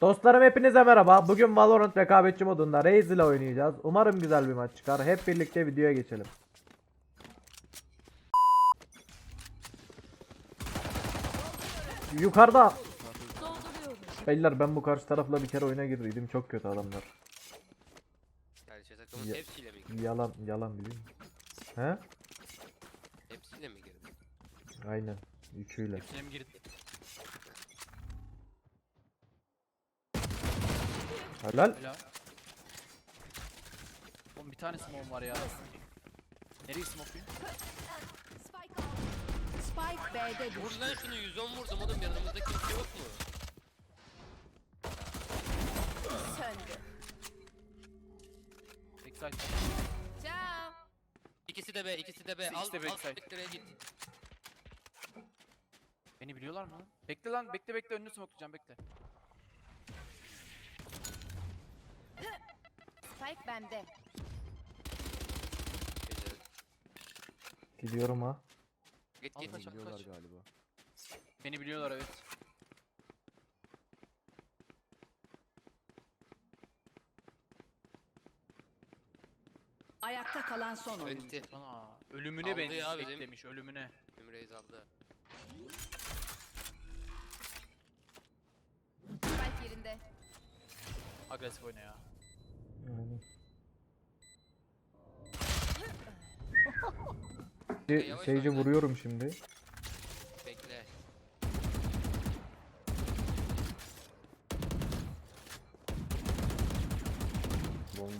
Dostlarım hepinize merhaba. Bugün Valorant rekabetçi modunda Raze ile oynayacağız. Umarım güzel bir maç çıkar. Hep birlikte videoya geçelim. Yukarıda. Beyler ben bu karşı tarafla bir kere oyuna girdiydim. Çok kötü adamlar. Gerçi takımın Ya- hepsiyle mi girdin? Yalan yalan biliyor musun? He? Hepsiyle mi girdin? Aynen. Üçüyle. Hepsine mi girdi? Helal. Helal. Oğlum bir tane smoke var ya. Nereye smoke'layım? Spike Spike B'de Vur düştü. lan şunu 110 vurdum oğlum yanımızda kimse yok mu? Söndü. Backside. Cam. İkisi de B, ikisi de B. İkisi Al, de al backside. spektreye git. Beni biliyorlar mı lan? Bekle lan bekle bekle önünü smokelayacağım bekle. Spike bende. Gidiyorum ha. Git git. kaç Biliyorlar kaç. galiba. Beni biliyorlar evet. Ayakta kalan son. Ana ölümüne Aldı beni ya bizim. beklemiş ölümüne. Ümreyiz aldı. Spike yerinde. Agresif oyna ya. Yavaş Sage'i oyna. vuruyorum şimdi. Bekle.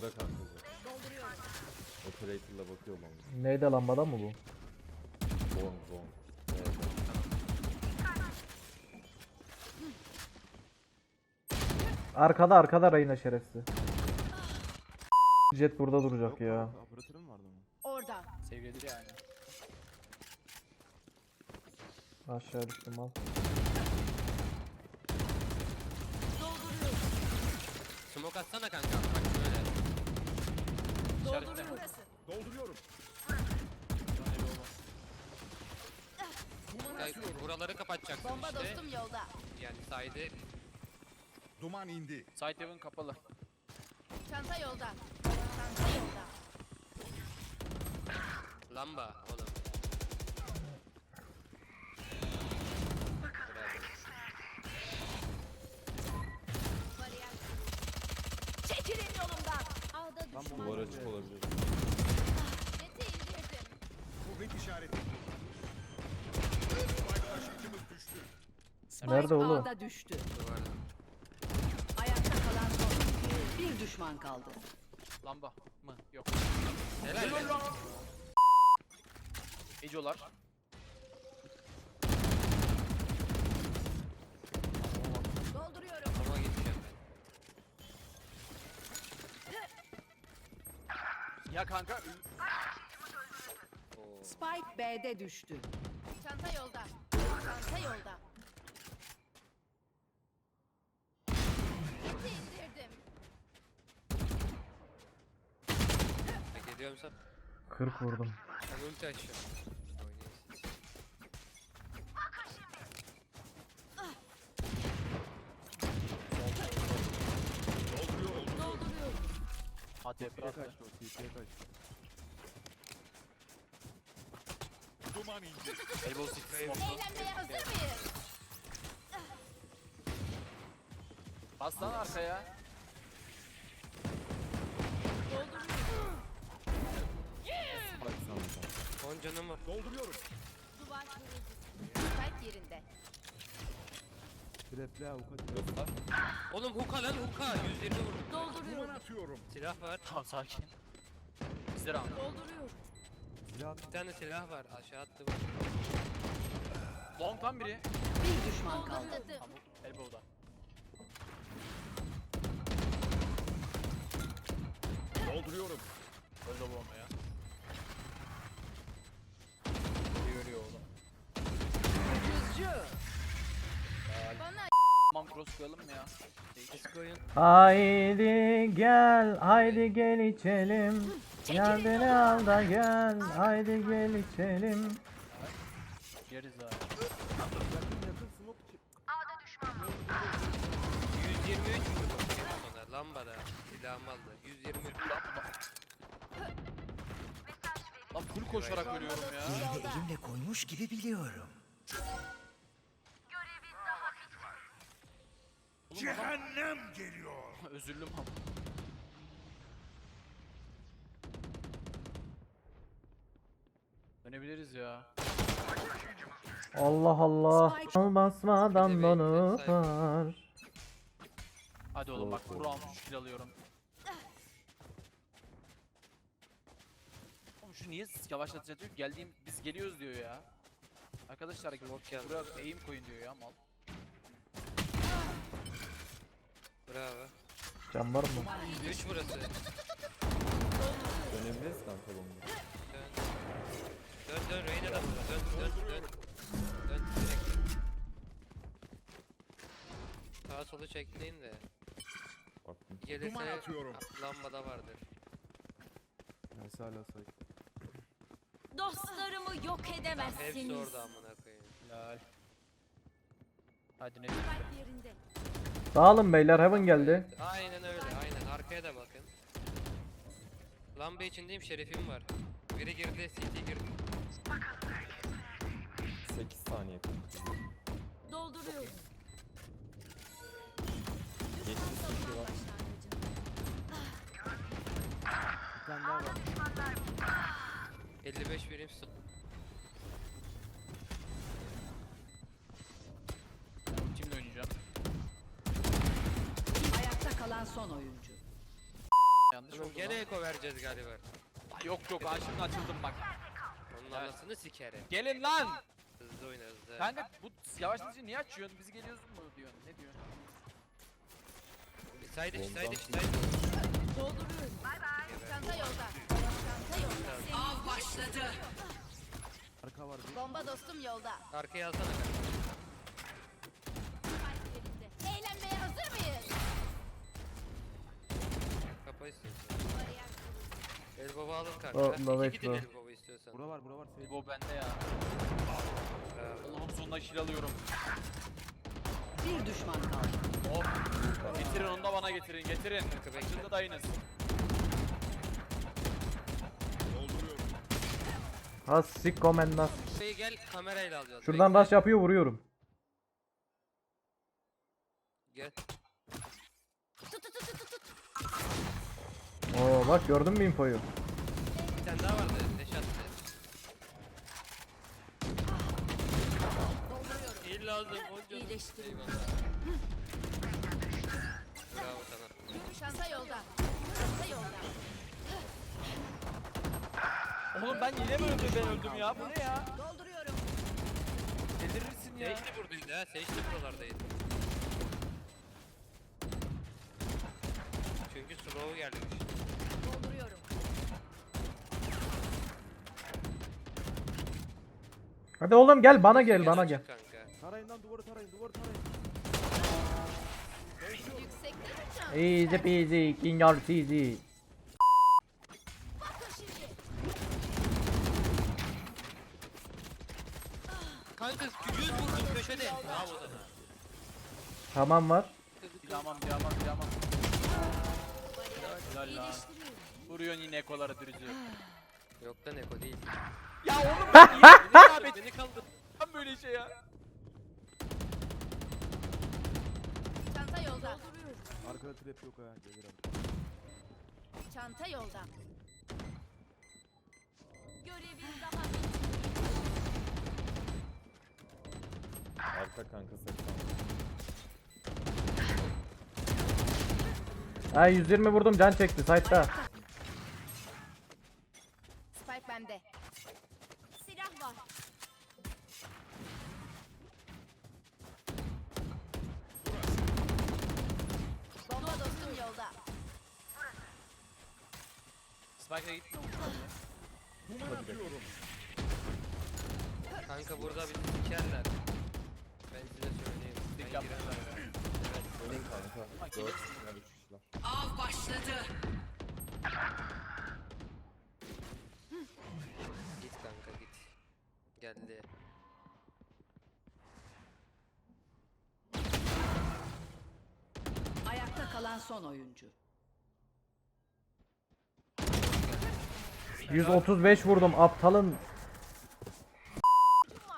Kankası. Dolduruyorum. Operator'la bakıyor long. Neydi lambada mı bu? Long. Evet. Arkada arkada Reyna şerefsiz. Jet burada duracak Yok ya. kanka, Operatörün vardı mı? Orada. Sevgilidir yani. Aşağı düştüm al. Dolduruyorum. Smoke atsana kanka. Bak böyle. İşaretle. Burası. Kanka, buraları kapatacaksın Bomba işte. dostum yolda. Yani sayede Duman indi. Side heaven kapalı. Çanta yolda. Lamba oğlum. Çekilin yolumdan. Ağda Tam düşman. duvar açık olabilir. Jeti indirdim. Kuvvet işareti. Spike taşıyıcımız düştü. Nerede oğlum? Ağda düştü. Duvarda. Ayakta kalan son. Bir düşman kaldı. Lamba mı? Yok. Helal be. Ecolar. Dolduruyorum. Ama geçeceğim ben. Ya kanka. Spike B'de düştü. Çanta yolda. Çanta yolda. Jeti indirdim. Bak ediyorum sen. 40 vurdum. Ben ulti açıyorum. ATP TP'ye kaçtı o TP'ye kaçtı. Duman indi. Elbow six smoke'lu. Eğlenmeye hazır mıyız? Bas lan arkaya. 10 canım var. Dolduruyorum. Duvar kırıldı. Spike yerinde. Trap'le avukat. Oğlum huka lan huka. 120 vurdum. Dolduruyorum. Duman atıyorum. Silah var. Tamam sakin. Bizde round. Dolduruyorum. Silah Bir tane silah var. Aşağı attım. Long tam biri. Bir düşman kaldı. Doldurladım. Tamam elbow'da. Dolduruyorum. Öldü bu bomba ya. Biri görüyor oğlum. Cross koyalım mı ya? Haydi gel, haydi gel içelim. Kendini al da gel, haydi gel içelim. Yeriz abi. yakın yakın smoke çık. 120 23 vurdum. Sonra lambada. Silahımı aldı. 120 Lan full koşarak ölüyorum ya. Elimle koymuş gibi biliyorum. Özürlüm ama. Dönebiliriz ya. Allah Allah. Spike- Al basmadan Bir de bana bekle, var. Hadi oğlum bak bu round 3 kill alıyorum. Oğlum şu niye yavaşlatıcı diyor? Geldiğim biz geliyoruz diyor ya. Arkadaşlar Smoke geldi. buraya aim koyun diyor ya mal. Bravo. Can var mı? 3 burası. Dönebiliriz kanka bomba. Dön. Dön dön Reyna da burada. Dön dön dön. Dön direkt. Sağa solu çekmeyin de. Baktım. Gelirse Duman atıyorum. lambada vardır. Neyse hala say. Dostlarımı yok Hepsi edemezsiniz. orada amına koyayım. Lal. Hadi ne Spike yerinde. Dağılın beyler heaven geldi. Aynen öyle aynen arkaya da bakın. Lamba içindeyim şerefim var. Biri girdi CT girdi. 8 saniye. Dolduruyorum. 70 kişi var. Bir tane daha var. 55 birim su- kalan son oyuncu. Yanlış oldu gene lan. eko vereceğiz galiba. Ay, Yok yok ha şimdi açıldım bak. Onun anasını sikerim. Gelin lan! Hızlı oyna hızlı. Kanka bu yavaşlatıcı niye açıyorsun? Biz geliyoruz mu diyorsun? Ne diyorsun? Side iç side Bomba. iç side. Dolduruyorum. Çanta yolda. Çanta yolda. Av başladı. Arka var bir. Bomba dostum yolda. Arkaya alsana. İstiyorsan. Kuruldu. El baba alın kanka. O, baba İki gidin el baba istiyorsan. Bura var bura var. Seyir. Bu bende ya. Allah'ım sonunda kill alıyorum. Bir düşman kaldı. Oh. Getirin onu da bana getirin. Getirin. Açıldı dayınız. Ha sikko mennas. Şey gel kamerayla alacağız. Şuradan rush yapıyor vuruyorum. Gel. Oo bak gördün mü infoyu? Bir tane daha vardı. Deş attı. İyi lazım. Onca. İyileştirin. Eyvallah. Bravo sana. Yolda. Çanta yolda. Oğlum ben yine mi öldüm ben öldüm ya? Bu ne ya? Dolduruyorum. Delirirsin ya. Sage de buradaydı ha. Sage de buralardaydı. Çünkü slow gelmiş. Dolduruyorum. Hadi oğlum gel bana gel bana gel. Kanka. Tarayın lan duvarı tarayın duvarı tarayın. Easy peasy king or cheesy. Kanka 100 vurdum köşede. Bravo sana. Tamam var. Dilamam dilamam dilamam. Helal lan. Vuruyorsun yine ekoları dürüzü. Yok lan Eko değil. Ya oğlum ben niye beni Beni kaldır. Ben böyle şey ya. Çanta yolda. Arkada trap yok ha. Gelir abi. Çanta yolda. Görevin daha Arka kanka 80. Ha 120 vurdum can çekti site'da. Spike bende. Silah var. Bomba dostum yolda. Spike'a gitme. Duman atıyorum. Kanka burada bir sikerler. Ben size söyleyeyim. Ben giremem. Ölün kanka. 4 tane 3 kişiler. Av başladı. Geldi. Ayakta kalan son oyuncu. 135 vurdum aptalın.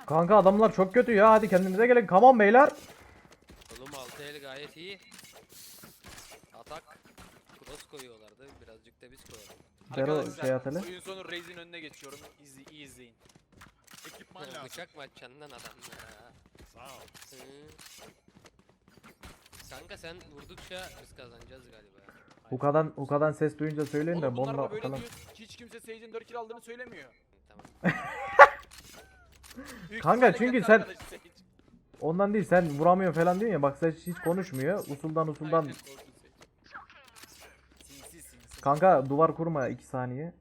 Kanka adamlar çok kötü ya. Hadi kendinize gelin. Come on beyler. Oğlum 6 el gayet iyi. Atak. Cross koyuyorlardı. Birazcık da biz koyalım. Dero Arkadaşlar, şey ateli. Oyun sonu Raze'in önüne geçiyorum. İzle, iyi izleyin. Ekipman lazım. Bıçak mı açacaksın lan adam ya? Sağ ol. Hı. Kanka sen vurdukça biz kazanacağız galiba. Hukadan, Hukadan ses duyunca söyleyin de Oğlum bunlar bomba da böyle falan. diyor. Hiç kimse Sage'in 4 kill aldığını söylemiyor. Tamam. Büyük Kanka, ihtimalle çünkü kendi sen- arkadaşı Sage. Ondan değil sen vuramıyor falan diyorsun ya. Bak sen hiç konuşmuyor. Usuldan usuldan. Aynen, korkun Sage. Sinsi sinsi. Kanka duvar kurma 2 saniye.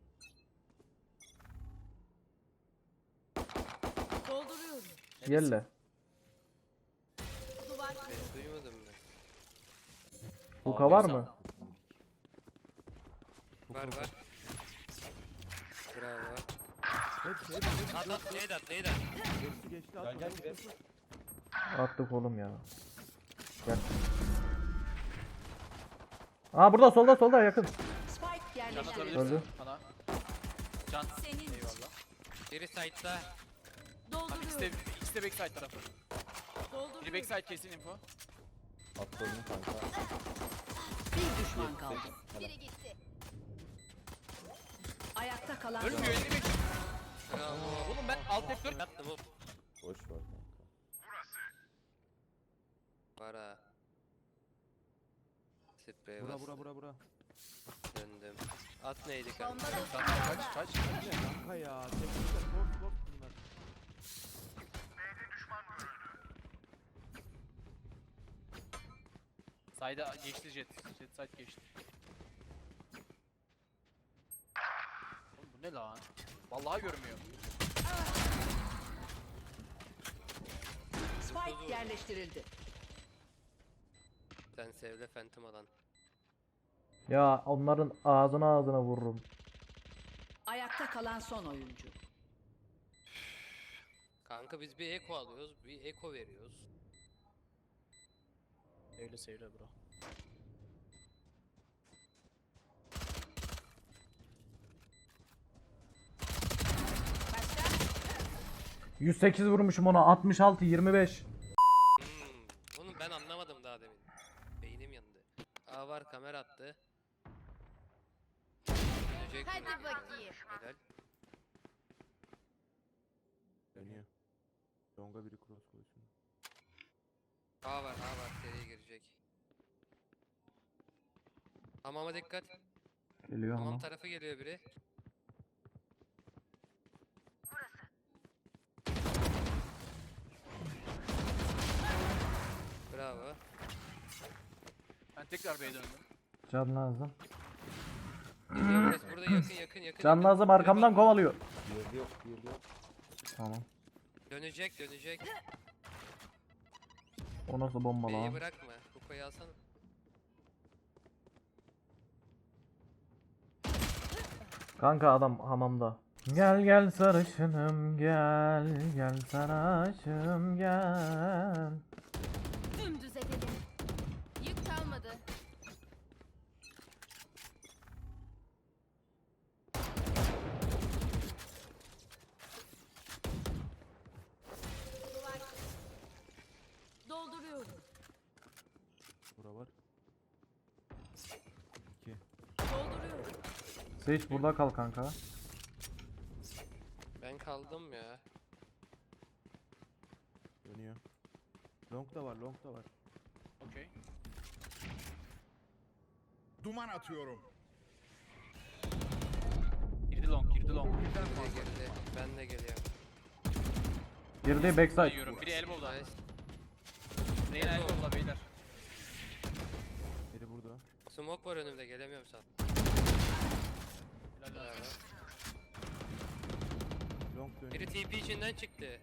Yelle. Ben duymadım ben. Huka var mı? Var var. Bravo. Hepsi hepsi hepsi. At at neydi at neydi at. Hepsi geçti atma. Gel gel Attık oğlum ya. Gel. Aa burada solda solda yakın. Spike Can yerleştirildi. atabilirsin Öldü. bana. Can. Senin. Eyvallah. Biri side'da. Dolduruyorum. İkisi de backside tarafı. Biri backside kesin info. Atladım kanka. Bir düşman kaldı. Biri gitti. Ayakta kalan Ölmüyor son. 55. Bravo. Oğlum ben alt F4 Yattım oğlum. Boş ver kanka. Var ha. Sprey Bura bas. bura bura bura. Döndüm. At neydi kanka? Kaç kaç. Kanka ya? Teknikler top top Side'a geçti jet. Jet side geçti. Oğlum bu ne lan? Vallahi görmüyor. Spike yerleştirildi. Sen sevle Phantom alan. Ya onların ağzına ağzına vururum. Ayakta kalan son oyuncu. Kanka biz bir eko alıyoruz, bir eko veriyoruz. Sevle sevle bro. Başka? 108 vurmuşum ona 66 25. Hmm. Onu ben anlamadım daha demin. Beynim yandı. Aa var kamera attı. Dönecek Hadi mi? bakayım. Helal. Dönüyor. Longa biri cross koysun. A var, A var. Seriye Hamama dikkat. Geliyor Hamam ama. tarafı geliyor biri. Bravo. Ben tekrar B'ye döndüm. Can lazım. Geliyor burası. Burada yakın yakın yakın. Can lazım arkamdan kovalıyor. Diğeri yok diğeri yok. Tamam. Dönecek dönecek. O nasıl bomba B'yi lan? bırakma. Kukoyu alsana. Kanka adam hamamda. Gel gel sarışınım gel gel sarışım gel. Dümdüz edelim. Yük kalmadı. Duvar. Dolduruyorum. Bura var. İki. Dolduruyorum. Sage burada kal kanka. Ben kaldım ya. Dönüyor. Long da var long da var. Okey. Duman atıyorum. Girdi long girdi long. Biri girdi. Ben de geliyorum. Girdi Ben backside. yiyorum. Biri elbow'da. Reyna elbow'da beyler. Biri burada. Smoke var önümde gelemiyorum sana. Helal. Long dönüyor. Biri TP içinden çıktı.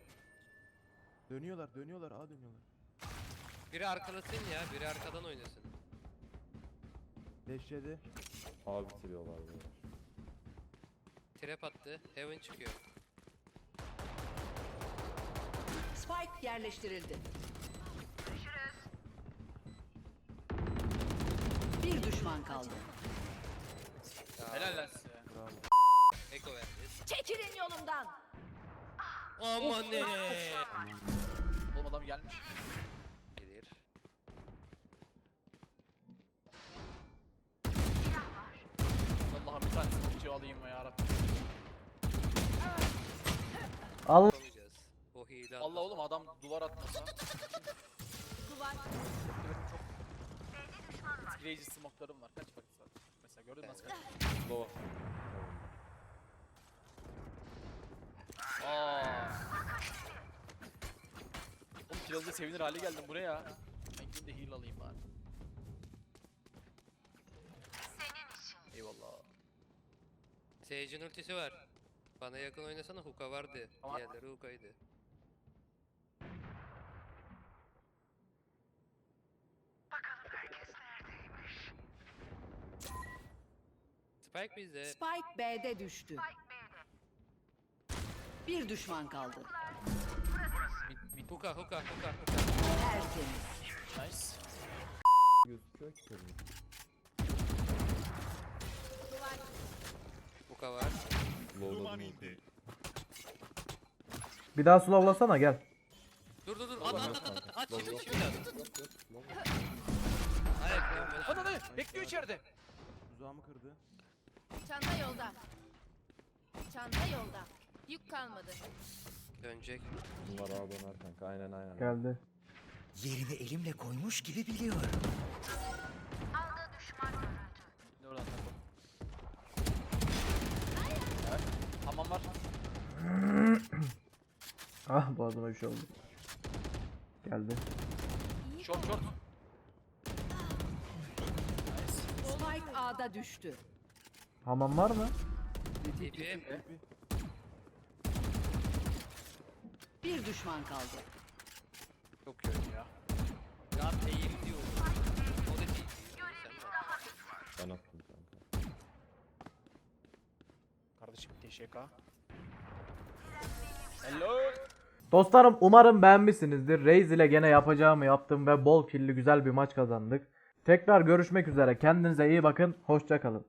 Dönüyorlar dönüyorlar A dönüyorlar. Biri arkalasın ya, biri arkadan oynasın. Deş yedi. Abi bitiriyorlar böyle. Trap attı, Heaven çıkıyor. Spike yerleştirildi. Bir düşman kaldı. Ya, Helal lan size. Bravo. Eko verdi. Çekilin yolumdan. Aman ne? Oğlum adam gelmiş. Gelir. Allah'ım bir tane smoke'çı alayım ya Rabbim. Al. Yapamayacağız. O hile Allah oğlum adam duvar atmasa. Duvar. Çok etkileyici smoke'larım var. Kaç vakit var? Mesela gördün mü nasıl kaç? Low. Aaa. Oğlum kill'de sevinir hale geldim buraya ya. Ben gideyim de heal alayım bari. Eyvallah. Sage'in ultisi var. Bana yakın oynasana hookah vardı. Ama- Diğerleri hookah'ydı. Spike bizde. Spike B'de düştü. Bir düşman kaldı. Mid, mid Hookah hookah hookah hookah. Tertemiz. nice. Gözüküyor ki tabii. Hookah var. Duman indi. Bir daha slowlasana gel. Dur dur dur. At at at at. At şimdi şimdi. Hayır. Hadi hadi bekliyor içeride. Tuzağımı kırdı. Çanta yolda. Çanta yolda. Yük kalmadı. Dönecek. Bunlar ağa döner kanka. Aynen aynen. Geldi. Yerini elimle koymuş gibi biliyorum. Ne oradan takıl. Evet. Hamam var. Ah boğazıma bir şey oldu. Geldi. Short. Nice. Spike A'da düştü. Hamam var mı? TP. Bir düşman kaldı. Çok oyun ya. Ya eğim diyor. O da TP. Sen de. Ben attım kanka. Kardeşim TŞK. Hello. Dostlarım umarım beğenmişsinizdir. Reis ile gene yapacağımı yaptım ve bol killi güzel bir maç kazandık. Tekrar görüşmek üzere. Kendinize iyi bakın. Hoşça kalın.